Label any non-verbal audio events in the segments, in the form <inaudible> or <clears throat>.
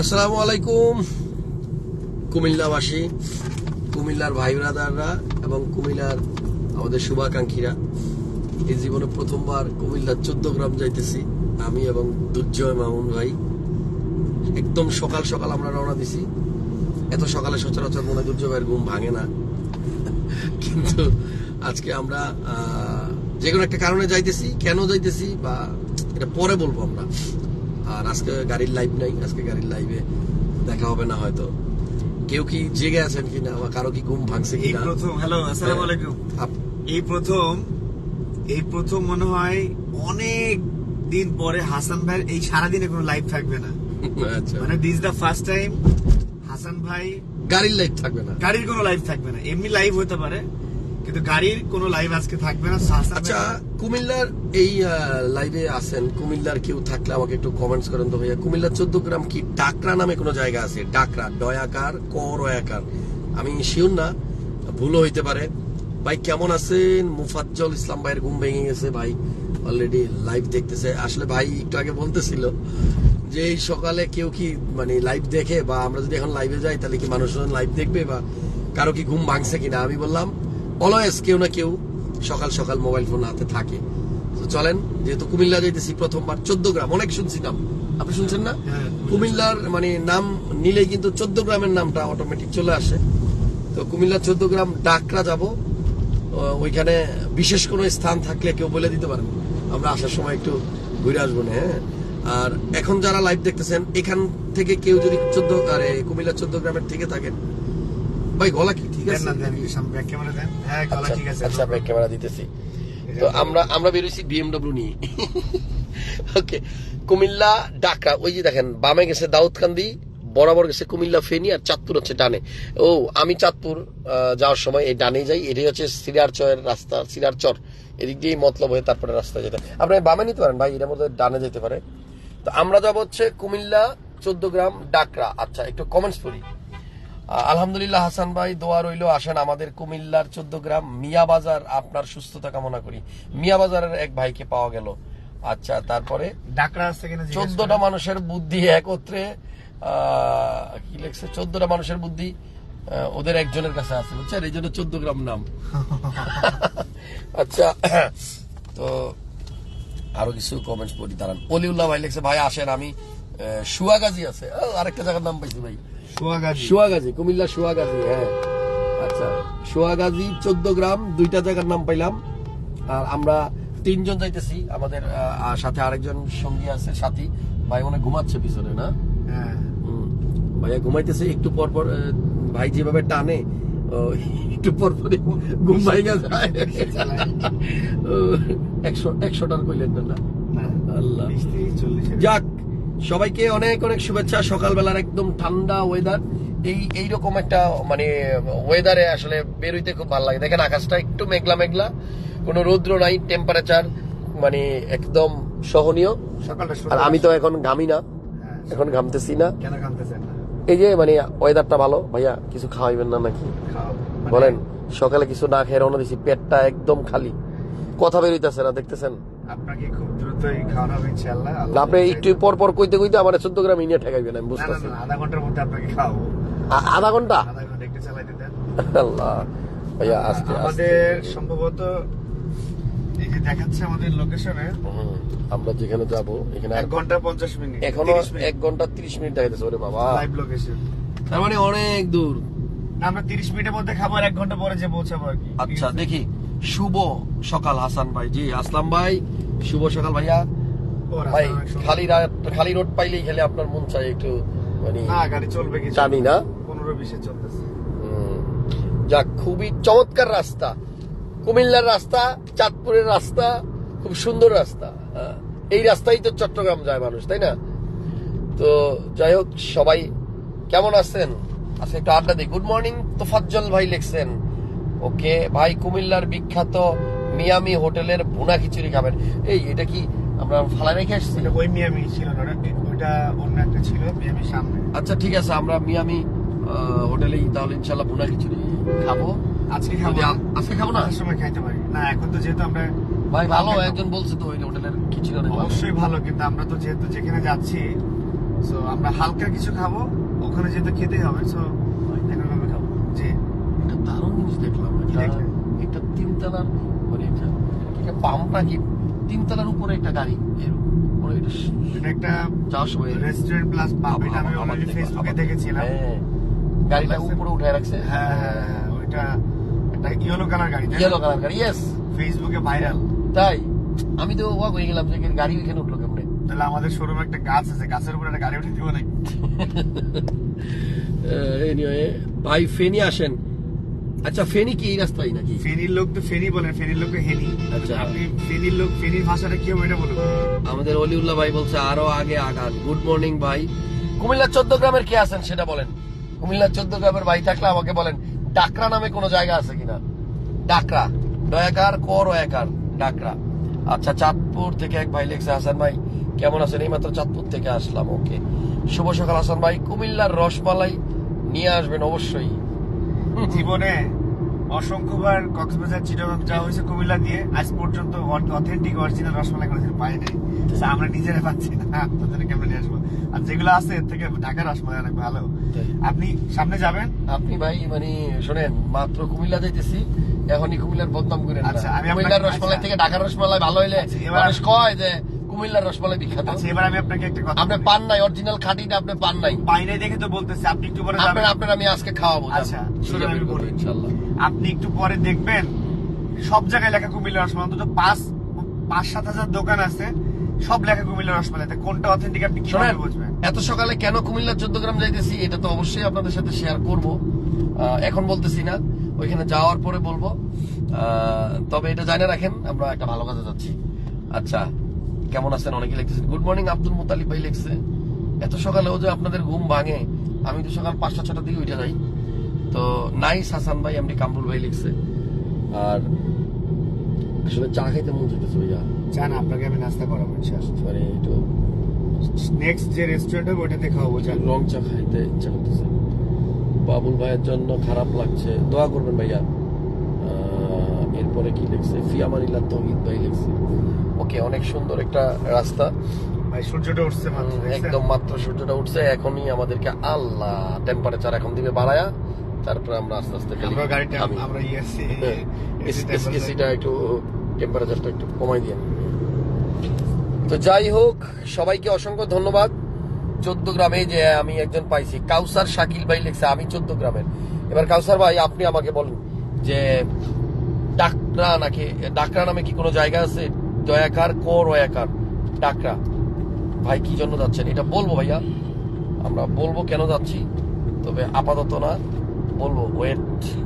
আসসালামু আলাইকুম। কুমিল্লাবাসী, কুমিল্লার ভাই ব্রাদাররা এবং কুমিল্লার আমাদের শুভাকাঙ্ক্ষীরা। এই জীবনে প্রথমবার কুমিল্লার চোদ্দ গ্রাম যাইতেছি, আমি এবং দুর্জয় মামুন ভাই। একদম সকাল সকাল আমরা রওনা দিছি। এত সকালে সচরাচর মনে দুর্জয় ভাইয়ের ঘুম ভাঙে না। কিন্তু আজকে আমরা যে কোনো একটা কারণে যাইতেছি, কেন যাইতেছি বা এটা পরে বলব আমরা। আর আজকে গাড়ির লাইভ নাই আজকে গাড়ির লাইভে দেখা হবে না হয়তো। কেউ কি জেগে আছেন কিনা বা কারও কি ঘুম ভাঙছে এই কিনা? প্রথম হ্যালো আসসালামু আলাইকুম। এই প্রথম এই প্রথম মনে হয় অনেক দিন পরে হাসান ভাই এই সারাদিনে কোনো লাইভ থাকবে না। আচ্ছা। মানে this the first time Hasan ভাই গাড়ির লাইভ থাকবে না। গাড়ির কোনো লাইভ থাকবে না। এমনি লাইভ হতে পারে। কিন্তু গাড়ির কোনো লাইভ আজকে থাকবে না আচ্ছা কুমিল্লার এই লাইভে আছেন কুমিল্লার কেউ থাকলে আমাকে একটু কমেন্টস করেন তো ভাইয়া। কুমিল্লার চোদ্দ গ্রাম কি ডাকরা নামে কোনো জায়গা আছে? ডাকরা ডয়াকার ক রয়াকার আমি শিওর না ভুলও হইতে পারে। ভাই কেমন আছেন? মুফাজ্জল ইসলাম ভাইয়ের ঘুম ভেঙে গেছে ভাই। অলরেডি লাইভ দেখতেছে। আসলে ভাই একটু আগে বলতেছিল যে এই সকালে কেউ কি মানে লাইভ দেখে বা আমরা যদি এখন লাইভে যাই তাহলে কি মানুষজন লাইভ দেখবে বা কারও কি ঘুম ভাঙছে কিনা? আমি বললাম অলওয়েজ কেউ না কেউ সকাল সকাল মোবাইল ফোন হাতে থাকে। তো চলেন যেহেতু কুমিল্লা যাইতেছি প্রথমবার চোদ্দ গ্রাম অনেক শুনছি নাম। আপনি শুনছেন না? হ্যাঁ, কুমিল্লার মানে নাম নিলে কিন্তু চোদ্দ গ্রামের নামটা অটোমেটিক চলে আসে। তো কুমিল্লার চোদ্দ গ্রাম ডাকরা যাব। ওইখানে বিশেষ কোনো স্থান থাকলে কেউ বলে দিতে পারেন। আমরা আসার সময় একটু ঘুরে আসব না হ্যাঁ? আর এখন যারা লাইভ দেখতেছেন এখান থেকে কেউ যদি চোদ্দ আরে কুমিল্লার চোদ্দ গ্রামের থেকে থাকেন ভাই গলা কি ঠিক আছে। ব্যাক ক্যামেরা দেন। হ্যাঁ গলা আচ্ছা ঠিক আছে আচ্ছা ব্যাক ক্যামেরা দিতেছি। তো আমরা আমরা বেরোইছি বিএমডব্লিউ নিয়ে। ওকে কুমিল্লা ডাকা ওই যে দেখেন বামে গেছে দাউদকান্দি বরাবর গেছে কুমিল্লা ফেনী আর চাঁদপুর হচ্ছে ডানে। ও আমি চাঁদপুর যাওয়ার সময় এই ডানে যাই। এটাই হচ্ছে সিরার চরের রাস্তা সিরার চর। এদিক দিয়েই মতলব হয়ে তারপরে রাস্তা যেতে আপনি বামে নিতে পারেন ভাই এটার মধ্যে ডানে যেতে পারে। তো আমরা যাব হচ্ছে কুমিল্লা চোদ্দ গ্রাম ডাকরা আচ্ছা একটু কমেন্টস পড়ি। আলহামদুলিল্লাহ হাসান ভাই দোয়া রইল আসেন আমাদের কুমিল্লার চোদ্দ গ্রাম মিয়া বাজার আপনার সুস্থতা কামনা করি। মিয়া বাজারের এক ভাইকে পাওয়া গেল। আচ্ছা তারপরে চোদ্দটা মানুষের বুদ্ধি একত্রে কি লেখছে? চোদ্দটা মানুষের বুদ্ধি ওদের একজনের কাছে আছে বুঝছেন? এই জন্য চোদ্দ গ্রাম নাম। <laughs> আচ্ছা <clears throat> তো আরও কিছু কমেন্টস পড়ি দাঁড়ান। অলিউল্লাহ ভাই লেখছে ভাই আসেন আমি সুয়াগাজী আছে। আরেকটা জায়গার নাম পাইছি ভাই। সোয়াগাজী। কুমিল্লা সোয়াগাজী হ্যাঁ। আচ্ছা সোয়াগাজী চোদ্দ গ্রাম দুইটা জায়গার নাম পাইলাম। আর আমরা তিনজন যাইতেছি আমাদের সাথে আরেকজন সঙ্গী আছে সাথী। ভাই মনে ঘুমাচ্ছে পিছনে না? হ্যাঁ। ভাইয়া ঘুমাইতেছে একটু পর পর ভাই যেভাবে টানে একটু পর পরে ঘুম ভাইগা যায়। একশো একশোটার কইলেন না আল্লাহ। যাক সবাইকে অনেক অনেক শুভেচ্ছা। সকালবেলার একদম ঠান্ডা ওয়েদার এই এইরকম একটা মানে ওয়েদারে আসলে বেরোইতে খুব ভালো লাগে। দেখেন আকাশটা একটু মেঘলা মেঘলা। কোনো রৌদ্র নাই টেম্পারেচার মানে একদম সহনীয়। সকালটা আর আমি তো এখন ঘামি না। হ্যাঁ, এখন ঘামতেছি না। কেন এই যে মানে ওয়েদারটা ভালো। ভাইয়া কিছু খাওয়াইবেন না নাকি? মানে বলেন সকালে কিছু না খেয়ে রওনা দিছি পেটটা একদম খালি। কথা বেরোইতেছে না দেখতেছেন? আপনাকে খুব দ্রুতই খাওয়ানো হবে ইনশাআল্লাহ। আপনি একটু পর পর কইতে কইতে আমার চোদ্দ গ্রাম ইনিয়ে ঠেকাইবেন আমি না না আধা ঘণ্টার মধ্যে আপনাকে খাওয়াবো। আধা ঘণ্টা? আধা ঘণ্টা একটু চালাই দিতেন। আল্লাহ। ভাইয়া আস্তে আস্তে। আমাদের সম্ভবত এই যে দেখাচ্ছে আমাদের লোকেশনে। আমরা যেখানে যাব এখানে এক ঘণ্টা পঞ্চাশ মিনিট এখনও এক ঘণ্টা তিরিশ মিনিট দেখাইতেছে ওরে বাবা। লাইভ লোকেশন তার মানে অনেক দূর। আমরা তিরিশ মিনিটের মধ্যে খাবার এক ঘণ্টা পরে যে পৌঁছাবো আর কি। আচ্ছা দেখি। শুভ সকাল হাসান ভাই। জি আসলাম ভাই। শুভ সকাল ভাইয়া। ভাই খালি রাত খালি রোড পাইলেই খেলে আপনার মন চাই একটু মানে গাড়ি চলবে কি জানি না। পনেরো বিশে চলতেছে। যাক খুবই চমৎকার রাস্তা। কুমিল্লার রাস্তা চাঁদপুরের রাস্তা খুব সুন্দর রাস্তা। হ্যাঁ, এই রাস্তাই তো চট্টগ্রাম যায় মানুষ তাই না? তো যাই হোক সবাই কেমন আছেন? আচ্ছা একটু আড্ডা দিই। গুড মর্নিং তোফাজ্জল ভাই লিখছেন। ওকে। ভাই কুমিল্লার বিখ্যাত মিয়ামি হোটেলের ভুনা খিচুড়ি খাবেন। এই এটা কি আমরা ফালাই রেখে আসছি? ওই মিয়ামি ছিল না ওটা- অন্য একটা ছিল মিয়ামি সামনে। আচ্ছা ঠিক আছে আমরা মিয়ামি আহ, হোটেলেই তাহলে ইনশাল্লাহ ভুনা খিচুড়ি খাব। আজকে খাব আজকে খাব না? সময় খাইতে পারি। না এখন তো যেহেতু আমরা ভাই ভালো একজন বলছে তো ওই হোটেলের খিচুড়ি অনেক ভালো। অবশ্যই ভালো কিন্তু আমরা তো যেহেতু যেখানে যাচ্ছি সো আমরা হালকা কিছু খাব ওখানে যেহেতু খেতেই হবে সো এখন আমরা খাব জি একটা দারুণ জিনিস দেখলাম? একটা তিনতলার মানে একটা পাম্প নাকি তিনতলার উপরে একটা গাড়ি এরকম। মানে একটা রেস্টুরেন্ট প্লাস এটা আমি অলরেডি ফেসবুকে দেখেছিলাম। হ্যাঁ। গাড়িটা উপরে উঠে রাখছে। হ্যাঁ হ্যাঁ হ্যাঁ, ওইটা একটা ইয়েলো কালার গাড়ি? ইয়েলো কালার গাড়ি ইয়েস ফেসবুকে ভাইরাল তাই আমি তো অবাক হয়ে গেলাম যে গাড়ি ওইখানে উঠল কেমনে? তাহলে আমাদের শোরুমে একটা গাছ আছে গাছের উপরে একটা গাড়ি উঠে দিব নাকি? <laughs> এনিওয়ে ভাই ফেনি আসেন। আচ্ছা ফেনি কি এই রাস্তায় নাকি? ফেনীর লোক তো ফেনী বলেন ফেনীর লোক হেনি। আচ্ছা। আপনি ফেনীর লোক ফেনীর ভাষাটা কি হবে এটা বলুন আমাদের অলিউল্লাহ ভাই বলছে আরও আগে আগান গুড মর্নিং ভাই। কুমিল্লার চোদ্দ গ্রামের কে আছেন সেটা বলেন। কুমিল্লার চোদ্দ গ্রামের ভাই থাকলে আমাকে বলেন ডাকরা নামে কোনো জায়গা আছে কিনা? ডাকরা। দয়াকার কর ওয়াকার ডাকরা। আচ্ছা চাঁদপুর থেকে এক ভাই লেখছে হাসান ভাই কেমন আছেন? এই মাত্র চাঁদপুর থেকে আসলাম ওকে। শুভ সকাল হাসান ভাই। কুমিল্লার রসমালাই নিয়ে আসবেন অবশ্যই। জীবনে অসংখ্যবার কক্সবাজার চিটাগাং যাওয়া হয়েছে কুমিল্লা দিয়ে আজ পর্যন্ত অথেন্টিক অরিজিনাল রসমালাই কোনোদিন পাই নাই আমরা নিজেরা পাচ্ছি না। আপনাদের কেমন নিয়ে আসব? আর যেগুলো আছে এর থেকে ঢাকার রসমালাই অনেক ভালো। আপনি সামনে যাবেন? আপনি ভাই মানে শোনেন মাত্র কুমিল্লা যাইতেছি এখনই কুমিল্লার বদনাম করেন না। আচ্ছা, আমি কুমিল্লার রসমালাই আচ্ছা। থেকে ঢাকার রসমালাই ভালো হইলে আচ্ছা, মানুষ কয় যে কুমিল্লার রসমালাই বিখ্যাত। আচ্ছা এবার আমি আপনাকে একটা কথা আপনি পান নাই অরিজিনাল খাঁটিটা আপনি পান নাই। পাই নাই দেখে তো বলতেছি আপনি একটু পরে আপনার আপনার আমি আজকে খাওয়াবো আচ্ছা, আছে, আমি বলি। ইনশাল্লাহ। আপনি একটু পরে দেখবেন সব জায়গায় লেখা কুমিল্লা রসমালাই অন্তত পাঁচ পাঁচ সাত হাজার দোকান আছে সব লেখা কুমিল্লা রসমালাইতে। কোনটা অথেন্টিক আপনি কীভাবে বুঝবেন? এত সকালে কেন কুমিল্লার চোদ্দ গ্রাম যাইতেছি এটা তো অবশ্যই আপনাদের সাথে শেয়ার করব। এখন বলতেছি না ওইখানে যাওয়ার পরে বলব। আহ, তবে এটা জানে রাখেন আমরা একটা ভালো কাজে যাচ্ছি। আচ্ছা কেমন আছেন? অনেকে লিখতেছেন গুড মর্নিং আব্দুল মুতালিব ভাই লিখছে এত সকালে সকালেও যে আপনাদের ঘুম ভাঙে আমি তো সকাল পাঁচটা ছটার দিকে উঠে যাই। তো নাইস হাসান ভাই এমনি কামরুল ভাই লিখছে। আর আসলে চা খাইতে মন যেতেছে ভাইয়া। চান আপনাকে আমি নাস্তা করাবো মানে একটু নেক্সট যে রেস্টুরেন্ট হবে ওটাতে খাওয়াবো চান। রং চা খাইতে ইচ্ছা করতেছে। বাবুল ভাইয়ের জন্য খারাপ লাগছে। দোয়া করবেন ভাইয়া। এরপরে কি লিখছে? ফিয়ামানিল্লাহ তহিদ ভাই লিখছে। ওকে অনেক সুন্দর একটা রাস্তা। ভাই সূর্যটা উঠছে একদম মাত্র সূর্যটা উঠছে। এখনই আমাদেরকে আল্লাহ টেম্পারেচার এখন দিবে বাড়ায়া। তারপরে আমরা আস্তে আস্তে আমরা গাড়িটা। আমরা ইয়েছি হ্যাঁ, এসিটা একটু টেম্পারেচারটা একটু কমাই দিয়ে তো যাই হোক সবাইকে অসংখ্য ধন্যবাদ। চোদ্দ গ্রামে যে আমি একজন পাইছি কাউসার শাকিল ভাই লিখছে আমি চোদ্দ গ্রামের। এবার কাউসার ভাই আপনি আমাকে বলুন যে ডাকরা নাকি ডাকরা নামে কি কোনো জায়গা আছে? দয়াকার কর ওয়াকার ডাকরা। ভাই কি জন্য যাচ্ছেন? এটা বলব ভাইয়া। আমরা বলব কেন যাচ্ছি? তবে আপাতত না বলব। ওয়েট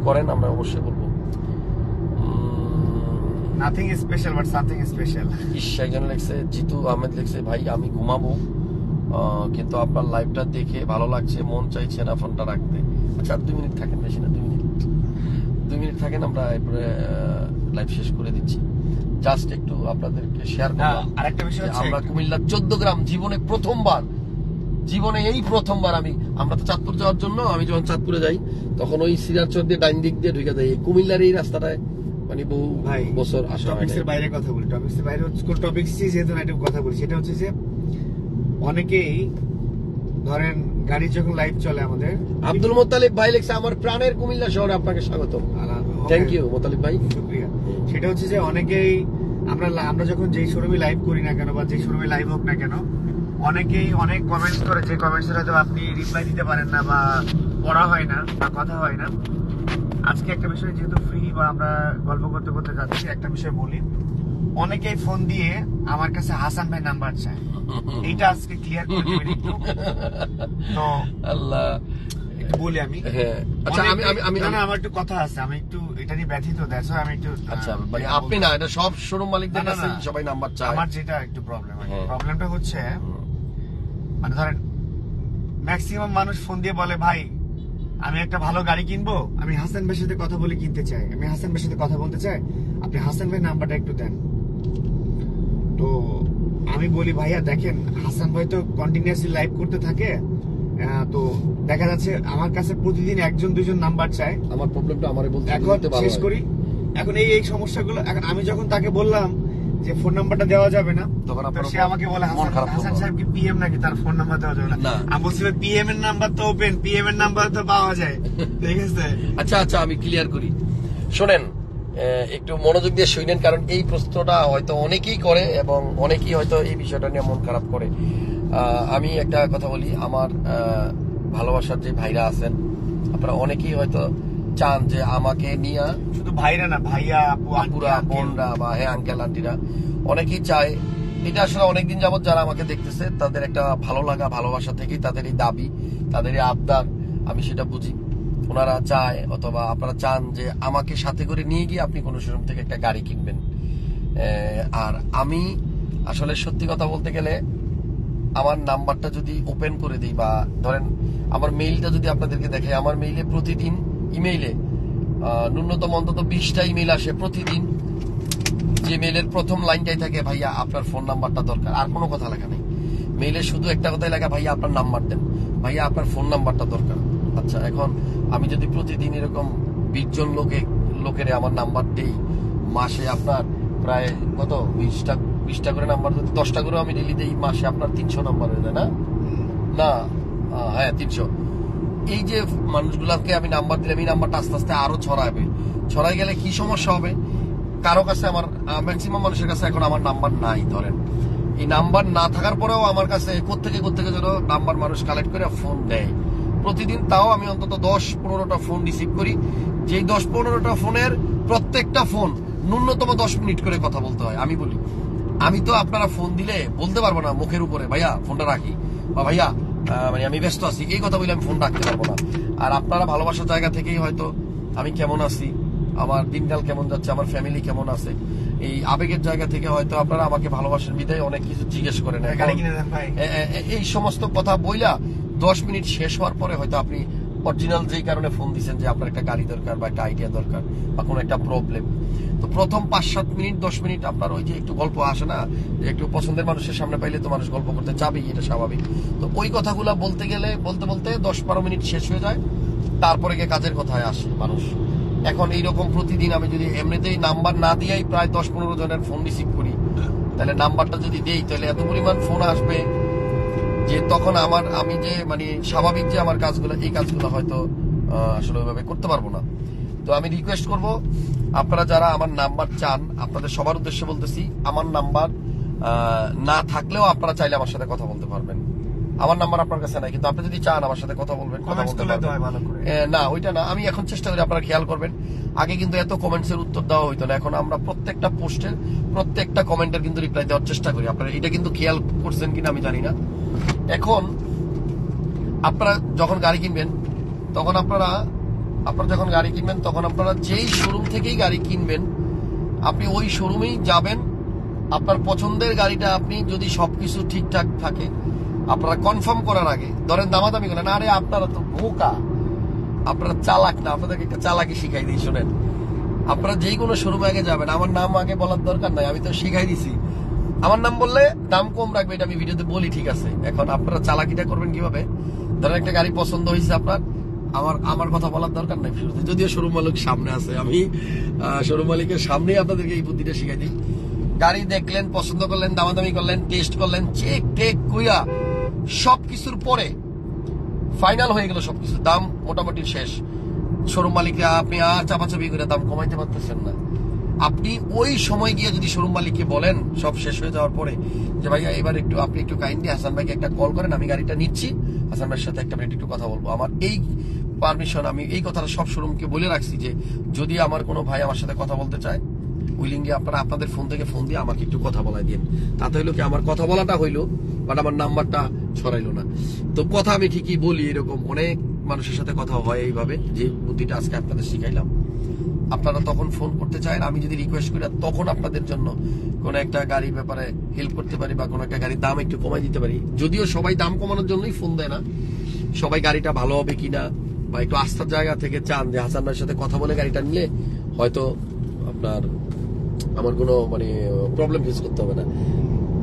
করেন আমরা অবশ্যই বলব। Nothing special but something special is একজন লিখছে জিতু আহমেদ লিখছে ভাই আমি ঘুমাবো। কিন্তু আপনার লাইভটা দেখে ভালো লাগছে মন চাইছে না ফোনটা রাখতে। আচ্ছা দুই মিনিট থাকেন বেশি না দুই মিনিট। দুই মিনিট থাকেন আমরা এরপরে লাইভ শেষ করে দিচ্ছি। জাস্ট একটু আপনাদেরকে শেয়ার করলাম আরেকটা বিষয় আমরা কুমিল্লার চোদ্দ গ্রাম জীবনে প্রথমবার জীবনে এই প্রথমবার আমি আমরা তো চাঁদপুর যাওয়ার জন্য আমি যখন চাঁদপুরে যাই তখন ওই সিরাজচর দিয়ে ডাইন দিক দিয়ে ঢুকে যাই। কুমিল্লার এই রাস্তাটায় মানে বহু ভাই বছর আসা হয় টপিক্স এর বাইরে কথা বলি টপিক্স এর বাইরে কোন টপিক্স যেহেতু একটু কথা বলি সেটা হচ্ছে যে অনেকেই ধরেন গাড়ি যখন লাইভ চলে আমাদের আব্দুল মোতালিব ভাই লেখছে আমার প্রাণের কুমিল্লা শহরে আপনাকে স্বাগত থ্যাংক ইউ মোতালিব ভাই শুক্রিয়া সেটা হচ্ছে যে অনেকেই আমরা আমরা যখন যেই শোরুমে লাইভ করি না কেন বা যেই শোরুমে লাইভ হোক না কেন অনেকেই অনেক কমেন্টস করে যে কমেন্টস হয়তো আপনি রিপ্লাই দিতে পারেন না বা পড়া হয় না বা কথা হয় না। আজকে একটা বিষয় যেহেতু ফ্রি বা আমরা গল্প করতে করতে যাচ্ছি একটা বিষয় বলি। অনেকেই ফোন দিয়ে আমার কাছে হাসান ভাই নাম্বার চায়। <laughs> এইটা আজকে ক্লিয়ার করে দেবেন একটু। <laughs> তো আল্লাহ। বলি আমি। হ্যাঁ আচ্ছা আমি আমি আমি না, আমার একটু কথা আছে আমি একটু এটা নিয়ে ব্যথিত দ্যাটস আমি একটু আচ্ছা মানে আপনি না এটা সব শোরুম মালিকদের কাছে সবাই নাম্বার চায়। আমার যেটা একটু প্রবলেম হ্যাঁ। প্রবলেমটা হচ্ছে মানে ধরেন ম্যাক্সিমাম মানুষ ফোন দিয়ে বলে ভাই আমি একটা ভালো গাড়ি কিনবো আমি হাসান ভাইয়ের সাথে কথা বলে কিনতে চাই। আমি হাসান ভাইয়ের সাথে কথা বলতে চাই আপনি হাসান ভাই নাম্বারটা একটু দেন। তো আমি বলি ভাইয়া দেখেন হাসান ভাই তো কন্টিনিউয়াসলি লাইভ করতে থাকে তো দেখা যাচ্ছে আমার কাছে প্রতিদিন একজন দুজন নাম্বার চায়। আমার প্রবলেমটা আমারে বলতে এখন শেষ করি। এখন এই এই সমস্যাগুলো এখন আমি যখন তাকে বললাম যে ফোন নাম্বারটা দেওয়া যাবে না তখন সে আমাকে বলে হাসান সাহেব কি পিএম নাকি তার ফোন নাম্বার দেওয়া যাবে না। আমি বলছি পিএম এর নাম্বার তো ওপেন পিএম এর নাম্বার তো পাওয়া যায়। <laughs> ঠিক আছে? আচ্ছা আচ্ছা আমি ক্লিয়ার করি। শোনেন একটু মনোযোগ দিয়ে শুনেন কারণ এই প্রশ্নটা হয়তো অনেকেই করে এবং অনেকেই হয়তো এই বিষয়টা নিয়ে মন খারাপ করে। আমি একটা কথা বলি আমার ভালোবাসার যে ভাইরা আছেন আপনারা অনেকেই হয়তো চান যে আমাকে নিয়ে শুধু ভাইরা না ভাইয়া আপুরা। বোনরা বা হ্যাঁ আঙ্কেল আন্টিরা অনেকেই চায়। এটা আসলে অনেকদিন যাবত যারা আমাকে দেখতেছে তাদের একটা ভালো লাগা ভালোবাসা থেকেই তাদের এই দাবি তাদের এই আবদার আমি সেটা বুঝি। ওনারা চায় অথবা আপনারা চান যে আমাকে সাথে করে নিয়ে গিয়ে আপনি কোনো শোরুম থেকে একটা গাড়ি কিনবেন। আহ, আর আমি আসলে সত্যি কথা বলতে গেলে আমার নাম্বারটা যদি ওপেন করে দিই বা ধরেন আমার মেইলটা যদি আপনাদেরকে দেখে, আমার মেইলে প্রতিদিন ইমেইলে ন্যূনতম অন্তত বিশটা ইমেইল আসে প্রতিদিন। যে মেইলের প্রথম লাইনটাই থাকে, ভাইয়া, আপনার ফোন নাম্বারটা দরকার। আর কোনো কথা লেখা নেই। মেইলে শুধু একটা কথাই লেখা, ভাইয়া, আপনার নাম্বার দেন। ভাইয়া, আপনার ফোন নাম্বারটা দরকার। আচ্ছা এখন আমি যদি প্রতিদিন এরকম বিশ জন লোকে, লোকের আমার নাম্বার মাসে আপনার প্রায় কত? বিশটা বিশটা করে নাম্বার যদি দশটা করে আমি ডেলি দিই মাসে, আপনার তিনশো নাম্বার হয়ে যায়, না? না হ্যাঁ তিনশো। এই যে মানুষগুলাকে আমি নাম্বার দিলাম, এই নাম্বারটা আস্তে আস্তে আরও ছড়াবে। ছড়াই গেলে কি সমস্যা হবে? কারও কাছে আমার ম্যাক্সিমাম মানুষের কাছে এখন আমার নাম্বার নাই, ধরেন। এই নাম্বার না থাকার পরেও আমার কাছে কোথেকে কোথেকে যেন নাম্বার মানুষ কালেক্ট করে ফোন দেয়। প্রতিদিন তাও আমি অন্তত দশ পনেরোটা ফোন রিসিভ করি। যেই দশ পনেরোটা ফোনের প্রত্যেকটা ফোন ন্যূনতম দশ মিনিট করে কথা বলতে হয়, আমি বলি। আমি তো আপনারা ফোন দিলে বলতে পারব না মুখের উপরে ভাইয়া ফোনটা রাখি। বা ভাইয়া মানে আমি ব্যস্ত আছি। এই কথা বলে আমি ফোন রাখতে পারব না। আর আপনারা ভালোবাসার জায়গা থেকেই হয়তো আমি কেমন আছি আমার দিনকাল কেমন যাচ্ছে আমার ফ্যামিলি কেমন আছে এই আবেগের জায়গা থেকে হয়তো আপনারা আমাকে ভালোবাসার বিদায় অনেক কিছু জিজ্ঞেস করেন। এই সমস্ত কথা বইলা দশ মিনিট শেষ হওয়ার পরে হয়তো আপনি অরিজিনাল যেই কারণে ফোন দিচ্ছেন যে আপনার একটা গাড়ি দরকার বা একটা আইডিয়া দরকার বা কোনো একটা প্রবলেম তো প্রথম পাঁচ সাত মিনিট, দশ মিনিট আপনার ওই যে একটু গল্প আসে না, যে একটু পছন্দের মানুষের সামনে পাইলে তো মানুষ গল্প করতে চাবেই এটা স্বাভাবিক। তো ওই কথাগুলো বলতে গেলে, বলতে বলতে দশ বারো মিনিট শেষ হয়ে যায়, তারপরে গিয়ে কাজের কথায় আসে মানুষ। এখন এইরকম প্রতিদিন আমি যদি এমনিতেই নাম্বার না দিয়েই প্রায় দশ পনেরো জনের ফোন রিসিভ করি, তাহলে নাম্বারটা যদি দেই, তাহলে এত পরিমাণ ফোন আসবে যে তখন আমার আমি যে মানে স্বাভাবিক যে আমার কাজগুলো এই কাজগুলো হয়তো আসলে ওইভাবে করতে পারব না। তো আমি রিকোয়েস্ট করব আপনারা যারা আমার নাম্বার চান আপনাদের সবার উদ্দেশ্যে বলতেছি আমার নাম্বার না থাকলেও আপনারা চাইলে আমার সাথে কথা বলতে পারবেন। আমার নাম্বার আপনার কাছে নাই কিন্তু আপনি যদি চান আমার সাথে কথা বলবেন কথা বলতে না ওইটা না আমি এখন চেষ্টা করি আপনারা খেয়াল করবেন। আগে কিন্তু এত কমেন্টস এর উত্তর দেওয়া হইতো না এখন আমরা প্রত্যেকটা পোস্টের প্রত্যেকটা কমেন্টের কিন্তু রিপ্লাই দেওয়ার চেষ্টা করি। আপনারা এটা কিন্তু খেয়াল করছেন কিনা আমি জানি না। এখন আপনারা যখন গাড়ি কিনবেন, তখন আপনারা আপনারা যখন গাড়ি কিনবেন, তখন আপনারা যেই শোরুম থেকেই গাড়ি কিনবেন, আপনি ওই শোরুমেই যাবেন। আপনার পছন্দের গাড়িটা আপনি যদি সবকিছু ঠিকঠাক থাকে, আপনারা কনফার্ম করার আগে, ধরেন দামাদামি করেন, আরে আপনারা তো বোকা, আপনারা চালাক না, আপনাদেরকে একটা চালাকি শিখাই দিই, শোনেন। আপনারা যেই কোনো শোরুমে আগে যাবেন, আমার নাম আগে বলার দরকার নাই, আমি তো শিখাই দিছি। আমার নাম বললে দাম কম রাখবে, এটা আমি ভিডিওতে বলি, ঠিক আছে? এখন আপনারা চালাকিটা করবেন কীভাবে? ধরেন একটা গাড়ি পছন্দ হয়েছে আপনার, আমার আমার কথা বলার দরকার নাই শুরুতে। যদিও শোরুম মালিক সামনে আছে, আমি শোরুম মালিকের সামনেই আপনাদেরকে এই বুদ্ধিটা শিখাই দিই। গাড়ি দেখলেন, পছন্দ করলেন, দামাদামি করলেন টেস্ট করলেন চেক টেক কুইয়া সব কিছুর পরে ফাইনাল হয়ে গেল সবকিছু। দাম মোটামুটি শেষ। শোরুম মালিকরা আপনি আর চাপাচাপি করে দাম কমাইতে পারতেছেন না। আপনি ওই সময় গিয়ে যদি শোরুম মালিককে বলেন, সব শেষ হয়ে যাওয়ার পরে যে ভাইয়া, এবার একটু আপনি একটু কাইন্ডলি হাসান ভাইকে একটা কল করেন, আমি গাড়িটা নিচ্ছি। হাসান ভাইয়ের সাথে একটা মিনিট একটু কথা বলব। আমার এই পারমিশন আমি এই কথাটা সব শোরুমকে বলে রাখছি যে, যদি আমার কোনো ভাই আমার সাথে কথা বলতে চায় উইলিংয়ে আপনারা আপনাদের ফোন থেকে ফোন দিয়ে আমাকে একটু কথা বলাই দিন তাতে হইল কি, আমার কথা বলাটা হইল বাট আমার নাম্বারটা ছড়াইলো না। তো কথা আমি ঠিকই বলি, এরকম অনেক মানুষের সাথে কথা হয় এইভাবে, যে বুদ্ধিটা আজকে আপনাদের শিখাইলাম। আপনারা তখন ফোন করতে চান আমি যদি রিকোয়েস্ট করি তখন আপনাদের জন্য কোন একটা গাড়ির ব্যাপারে হেল্প করতে পারি বা কোন একটা গাড়ির দাম একটু কমাই দিতে পারি। যদিও সবাই দাম কমানোর জন্যই ফোন দেয় না। সবাই গাড়িটা ভালো হবে কিনা বা একটু আস্থার জায়গা থেকে চান যে হাসান ভাইয়ের সাথে কথা বলে গাড়িটা নিলে হয়তো আপনার আমার কোনো মানে প্রবলেম ফেস করতে হবে না।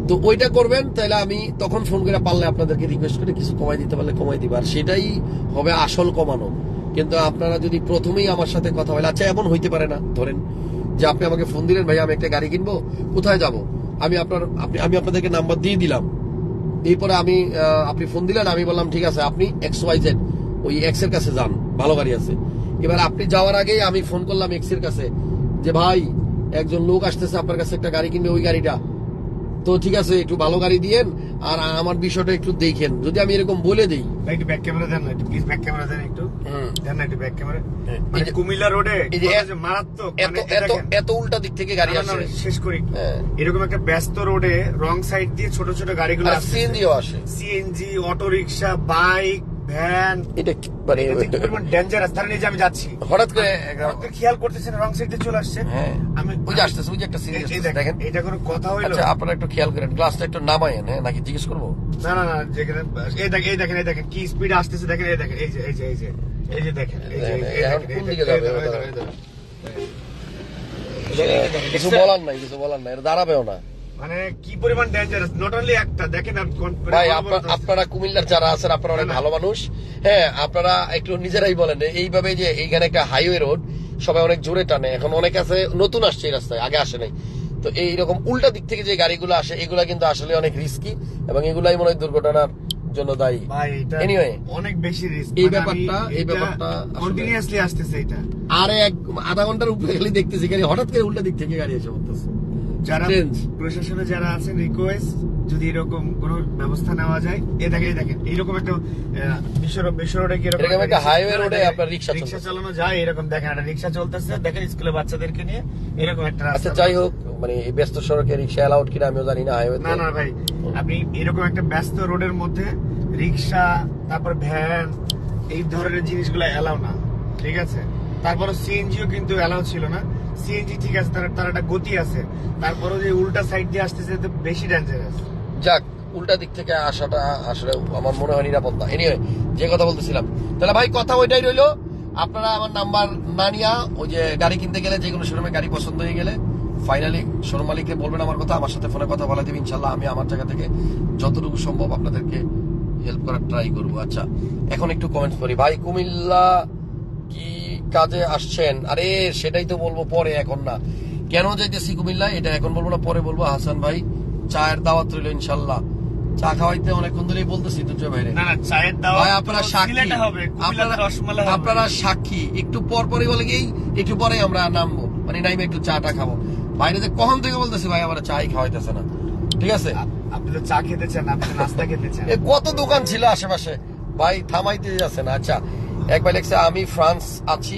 তো ওইটা করবেন, তাহলে আমি তখন ফোন করে পারলে আপনাদেরকে রিকোয়েস্ট করে কিছু কমাই দিতে পারলে কমাই দিবা। আর সেটাই হবে আসল কমানো। কিন্তু আপনারা যদি প্রথমেই আমার সাথে কথা বলে আচ্ছা এমন হইতে পারে না। ধরেন যে আপনি আমাকে ফোন দিলেন, ভাই, আমি একটা গাড়ি কিনবো, কোথায় যাব? আমি আপনার, আপনি, আমি আপনাদেরকে নাম্বার দিয়ে দিলাম। এরপরে আমি আপনি ফোন দিলেন, আমি বললাম, ঠিক আছে, আপনি এক্স ওয়াই জেড, ওই এক্সের কাছে যান, ভালো গাড়ি আছে। এবার আপনি যাওয়ার আগেই আমি ফোন করলাম এক্সের কাছে, যে, ভাই, একজন লোক আসতেছে, আপনার কাছে একটা গাড়ি কিনবে, ওই গাড়িটা। তো ঠিক আছে একটু ভালো গাড়ি দিয়েন আর আমার বিষয়টা একটু দেখেন। যদি আমি এরকম বলে দিই। একটু ব্যাক ক্যামেরা দেন না একটু প্লিজ ব্যাক ক্যামেরা দেন একটু। দেন না একটু ব্যাক ক্যামেরা হ্যাঁ, মানে কুমিল্লা রোডে মারাত্মক এত মানে এত উল্টা দিক থেকে গাড়ি আসে। শেষ করি। হ্যাঁ। এরকম একটা ব্যস্ত রোডে রং সাইড দিয়ে ছোট ছোট গাড়িগুলো আর সিএনজিও আসে। CNG auto rickshaw bike van এটা মানে ডেঞ্জারাস এই আমি যাচ্ছি। হঠাৎ করে খেয়াল করতেছেন রং সাইড চলে আসছে। হ্যাঁ। আমি আসতেছে ওই একটা সিরিয়াস দেখেন এটা কোনো কথা হইল? আচ্ছা আপনারা একটু খেয়াল করেন গ্লাসটা একটু নামায়েন হ্যাঁ নাকি জিজ্ঞেস করব? না না না যেখানে এই দেখেন এই দেখেন এই দেখেন কি স্পিড আসতেছে দেখেন এই দেখেন এই যে এই যে এই যে এই যে দেখেন এই যে এই যে, এই এখন কোন দিকে যাবে? কিছু বলার নাই কিছু বলার নাই এটা দাঁড়াবেও না। মানে কি পরিমাণ ডেঞ্জারাস নট অনলি একটা দেখেন ভাই কোন- আপনার- কোন- আপনারা কুমিল্লার যারা আছেন আপনারা অনেক না, না। ভালো মানুষ। হ্যাঁ আপনারা একটু নিজেরাই বলেন এইভাবে যে এইখানে একটা হাইওয়ে রোড সবাই অনেক জোরে টানে। এখন অনেক আছে নতুন আসছে এই রাস্তায় আগে আসে নাই। তো এইরকম উল্টা দিক থেকে যে গাড়িগুলো আসে এগুলা কিন্তু আসলে অনেক রিস্কি এবং এগুলাই মনে হয় দুর্ঘটনার জন্য দায়ী। অনেক বেশি রিস্ক এই ব্যাপারটা- এই ব্যাপারটা কন্টিনিউয়াসলি আসতেছে এটা। আরে এক আধা ঘণ্টার উপরে খালি দেখতেছি গাড়ি হঠাৎ করে উল্টা দিক থেকে গাড়ি এসে পড়তেছে। যারা প্রশাসনে যারা আছেন রিকোয়েস্ট যদি এরকম কোন ব্যবস্থা নেওয়া যায় এ দেখেন দেখেন এইরকম একটা বিশ্ব বিশ্ব রোডে কি এরকম একটা road এ আপনার রিক্সা রিক্সা চালানো যায় এরকম দেখেন একটা রিক্সা চলতেছে দেখেন স্কুলে বাচ্চাদেরকে নিয়ে এরকম একটা আচ্ছা যাই হোক মানে এই ব্যস্ত সড়কে রিক্সা অ্যালাউড কিনা আমিও জানি না হাইওয়ে না না ভাই আপনি এরকম একটা ব্যস্ত রোডের মধ্যে রিক্সা তারপর ভ্যান এই ধরনের জিনিসগুলো এলাও না ঠিক আছে? তারপরে সিএনজিও কিন্তু এলাও ছিল না। সিএনজি ঠিক আছে, তার তার একটা গতি আছে। তারপরে যে উল্টা সাইড দিয়ে আসতেছে তো বেশি ডেঞ্জারাস যাক, উল্টা দিক থেকে আসাটা আসলে আমার মনে হয় নিরাপদ না। এনিওয়ে যে কথা বলতেছিলাম। তাহলে ভাই, কথা ওইটাই রইল। আপনারা আমার নাম্বার না নিয়া ওই যে গাড়ি কিনতে গেলে যে কোনো শোরুমে গাড়ি পছন্দ হয়ে গেলে ফাইনালি শোরুম মালিককে বলবেন আমার কথা, আমার সাথে ফোনে কথা বলা দেবেন ইনশাল্লাহ আমি আমার জায়গা থেকে যতটুকু সম্ভব আপনাদেরকে হেল্প করার ট্রাই করব। আচ্ছা এখন একটু কমেন্টস করি ভাই, কুমিল্লা কি কাজে আসছেন। আরে সেটাই তো বলব পরে এখন না। কেন যাইতেছি কুমিল্লা এটা এখন বলব না পরে বলব। হাসান ভাই চায়ের দাওয়াত রইল ইনশাল্লাহ। চা খাওয়াইতে অনেকক্ষণ ধরেই বলতেছি না না চায়ের ভাই আপনারা সাক্ষী। আপনারা আপনারা সাক্ষী। একটু পর পরই বলে কি একটু পরে আমরা নামবো। মানে নাইমে একটু চাটা খাব। বাইরে যে কখন থেকে বলতেছি ভাই আমার চাই খাওয়াইতেছে না। ঠিক আছে? আপনি তো চা খেতে চান আপনি নাস্তা <laughs> খেতে চান কত দোকান ছিল আশেপাশে? ভাই থামাইতে যাচ্ছে না আচ্ছা। এক ভাই লেখছে আমি ফ্রান্স আছি।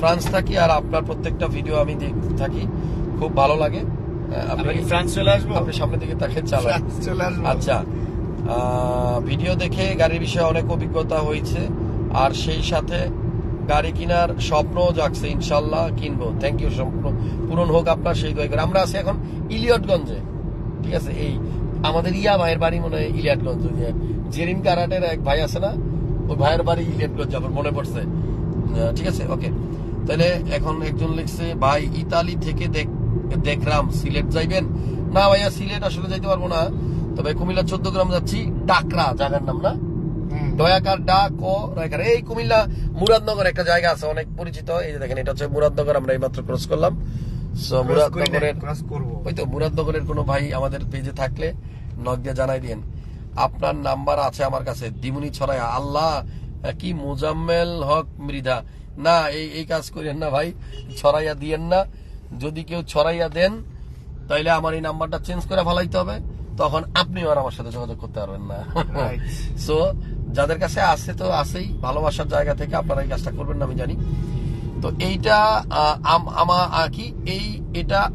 ফ্রান্স থাকি আর আপনার প্রত্যেকটা ভিডিও আমি দেখতে থাকি। খুব ভালো লাগে। আপনি ফ্রান্স চলে আসব? আপনি সামনে দিকে তাকে চালান। চলে আসব। আচ্ছা ভিডিও দেখে গাড়ির বিষয়ে অনেক অভিজ্ঞতা হয়েছে। আর সেই সাথে গাড়ি কেনার স্বপ্ন জাগছে ইনশাল্লাহ কিনবো। থ্যাংক ইউ স্বপ্ন পূরণ হোক আপনার সেই দয়া করে। আমরা আছি এখন ইলিয়টগঞ্জে। ঠিক আছে এই আমাদের ইয়া ভাইয়ের বাড়ি মনে হয় ইলিয়াটগঞ্জ। জেরিন কারাটের এক ভাই আছে না ওই ভাইয়ের বাড়ি ইলিয়াটগঞ্জ আমার মনে পড়ছে। ঠিক আছে? ওকে। তাহলে এখন একজন লিখছে ভাই ইতালি থেকে দেখলাম সিলেট যাইবেন? না ভাইয়া সিলেট আসলে যাইতে পারব না। তবে কুমিল্লা চোদ্দ গ্রাম যাচ্ছি ডাকরা জায়গার নাম না। দয়াকার ডাক ও দয়াকার এই কুমিল্লা মুরাদনগর একটা জায়গা আছে অনেক পরিচিত। এই যে দেখেন এটা হচ্ছে মুরাদনগর আমরা এই মাত্র ক্রস করলাম সো মুরাদনগরের ওই তো মুরাদনগরের কোনো ভাই আমাদের পেজে থাকলে নক দিয়ে জানাই দিন আপনার নাম্বার আছে আমার কাছে। দিমুনি ছড়াইয়া আল্লাহ কি মোজাম্মেল হক মৃধা। না এই এই কাজ করেন না ভাই ছড়াইয়া দিয়েন না। যদি কেউ ছড়াইয়া দেন তাইলে আমার এই নাম্বারটা চেঞ্জ করে ফেলাইতে হবে। তখন আপনিও আর আমার সাথে যোগাযোগ করতে পারবেন না. সো <laughs> যাদের কাছে আছে তো আছেই ভালোবাসার জায়গা থেকে আপনারা এই কাজটা করবেন না আমি জানি। তো এইটা আম- কি? এই এটা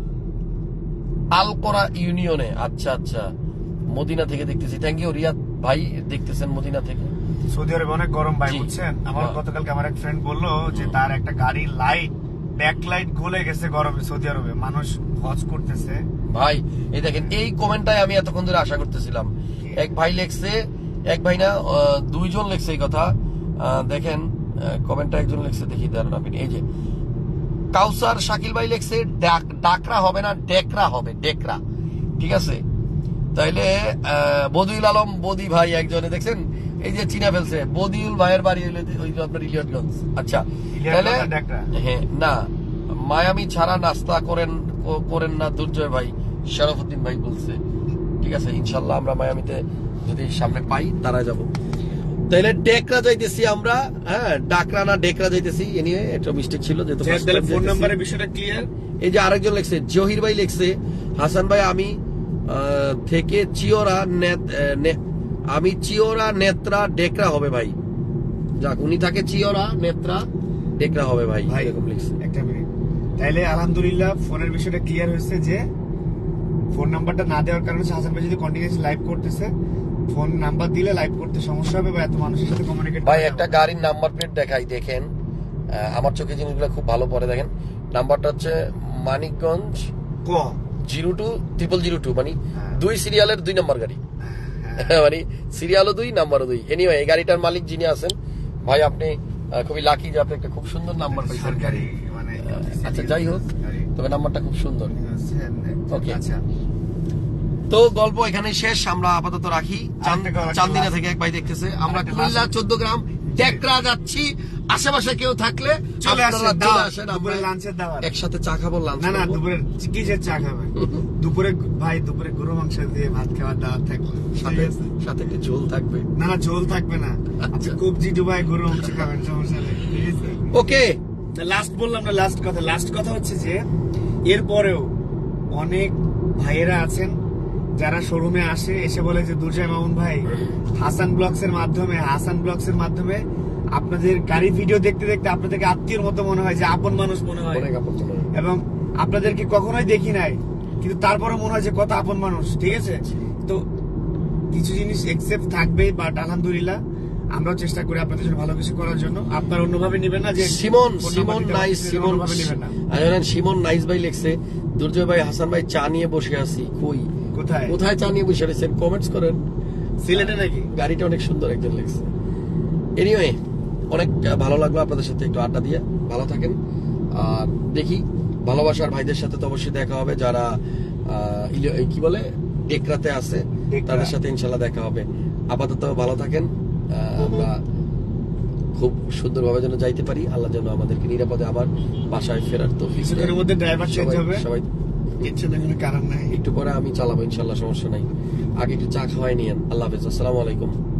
আলকরা ইউনিয়নে। আচ্ছা আচ্ছা। মদিনা থেকে দেখতেছি। থ্যাংক ইউ রিয়াদ ভাই দেখতেছেন মদিনা থেকে। সৌদি আরবে অনেক গরম ভাই। বুঝছেন? আমার হ্যাঁ। গতকালকে আমার এক ফ্রেন্ড বলল যে তার একটা গাড়ি লাইট ব্যাক লাইট গলে গেছে গরমে সৌদি আরবে। মানুষ হজ করতেছে। ভাই এই দেখেন এই কমেন্টটাই আমি এতক্ষণ ধরে আশা করতেছিলাম। এক ভাই লেখছে এক ভাই না দুইজন লেখছে এই কথা। দেখেন কমেন্টটা একজন লেখছে দেখি দাঁড়ান আপনি এই যে। কাউসার শাকিল ভাই লেখছে ডাক- ডাকরা হবে না ডেকরা হবে ডেকরা। ঠিক আছে? তাইলে বদিউল আলম বদি ভাই একজনে দেখছেন? এই যে চিনা ফেলছে বদিউল ভাইয়ের বাড়ি হইলে ওই যে আপনার ইলিয়টগঞ্জ। আচ্ছা তাহলে হ্যাঁ না মায়ামি ছাড়া নাস্তা করেন করেন না দুর্জয় ভাই শরফুদ্দিন ভাই বলছে। ঠিক আছে ইনশাল্লাহ আমরা মায়ামিতে যদি সামনে পাই তারা যাব। তাহলে ডেকরা যাইতেছি আমরা হ্যাঁ ডাকরা না ডেকরা যাইতেছি এ নিয়ে একটা মিস্টেক ছিল যেহেতু ফোন। নাম্বারের বিষয়টা ক্লিয়ার এই যে আরেকজন লিখছে জহির ভাই লিখছে হাসান ভাই আমি থেকে চিওরা আমি চিওরা নেত্রা ডেকরা হবে ভাই। যাক উনি থাকে চিওরা নেত্রা ডেকরা হবে ভাই ভাই এরকম লিখছে। একটা মিনিট। তাইলে আলহামদুলিল্লাহ ফোনের বিষয়টা ক্লিয়ার হয়েছে যে ফোন নাম্বারটা না দেওয়ার কারণে হাসান ভাই যদি কন্টিনিউস লাইভ করতেছে ফোন নাম্বার দিলে লাইভ করতে সমস্যা হবে বা এত মানুষের সাথে কমিউনিকেট ভাই একটা গাড়ির নাম্বার প্লেট দেখাই দেখেন। আমার চোখে জিনিসগুলো খুব ভালো পরে দেখেন। নাম্বারটা হচ্ছে মানিকগঞ্জ ক? Zero two triple zero two মানে হ্যাঁ। দুই সিরিয়ালের দুই নম্বর গাড়ি। মানে সিরিয়ালও দুই নাম্বারও দুই। এনিওয়ে এই গাড়িটার মালিক যিনি আছেন ভাই আপনি খুবই লাকি যে আপনি একটা খুব সুন্দর নাম্বার পাইছেন সরকারি মানে আচ্ছা যাই হোক তবে নাম্বারটা খুব সুন্দর। Okay. আচ্ছা। তো গল্প এখানে শেষ আমরা আপাতত রাখি। চান্দিনা থেকে এক ভাই দেখতেছে। আমরা কুমিল্লা চোদ্দ গ্রাম টেকরা যাচ্ছি আশেপাশে কেউ থাকলে চলে আসেন দুপুরে লাঞ্চের দাওয়াত একসাথে চা খাব লাঞ্চ না না দুপুরে কিসের চা খাবেন? <laughs> দুপুরে ভাই দুপুরে গরু মাংস দিয়ে ভাত খাওয়ার দাওয়াত থাকবে। সাথে সাথে একটু ঝোল থাকবে। না না ঝোল থাকবে না। আপনি কবজি ডুবাই গরু মাংস খাবেন সমস্যা নেই। ঠিক আছে? ওকে। লাস্ট বললাম না লাস্ট কথা। লাস্ট কথা হচ্ছে যে এরপরেও অনেক ভাইয়েরা আছেন যারা শোরুমে আসে এসে বলে যে দুর্জয় মামুন ভাই হাসান ব্লগস এর মাধ্যমে হাসান ব্লগস এর মাধ্যমে আপনাদের গাড়ি ভিডিও দেখতে দেখতে আপনাদেরকে আত্মীয়র মতো মনে হয় যে আপন মানুষ মনে হয়। এবং আপনাদেরকে কখনোই দেখি নাই কিন্তু তারপরে মনে হয় যে কত আপন মানুষ ঠিক আছে? তো কিছু জিনিস একসেপ্ট থাকবে বাট আলহামদুলিল্লাহ আমরাও চেষ্টা করি আপনাদের জন্য ভালো কিছু করার জন্য। আপনার অন্যভাবে নেবেন না যে সিমন সিমন নাইস সিমন নেবেন না। সিমন নাইস ভাই লিখছে দুর্জয় ভাই হাসান ভাই চা নিয়ে বসে আছি কই? কোথায়? কোথায় চা নিয়ে বসে রয়েছেন? কমেন্টস করেন। সিলেটে নাকি? গাড়িটা অনেক সুন্দর একজন এনিওয়ে অনেক ভালো লাগল আপনাদের সাথে একটু আড্ডা দিয়ে। ভালো থাকেন। আর দেখি ভালোবাসার ভাইদের সাথে তো অবশ্যই দেখা হবে। যারা কি বলে? ডেকরাতে আছে তাদের সাথে ইনশাল্লাহ দেখা হবে। আপাতত ভালো থাকেন। আমরা খুব সুন্দরভাবে যেন যাইতে পারি। আল্লাহ যেন আমাদেরকে নিরাপদে আবার বাসায় ফেরার তো কিছুক্ষণের মধ্যে ড্রাইভার সবাই কারণ নাই। একটু পরে আমি চালাবো, ইনশাল্লাহ সমস্যা নাই। আগে একটু চা খাওয়াই নিয়েন। আল্লাহ হাফেজ। আসসালামু আলাইকুম।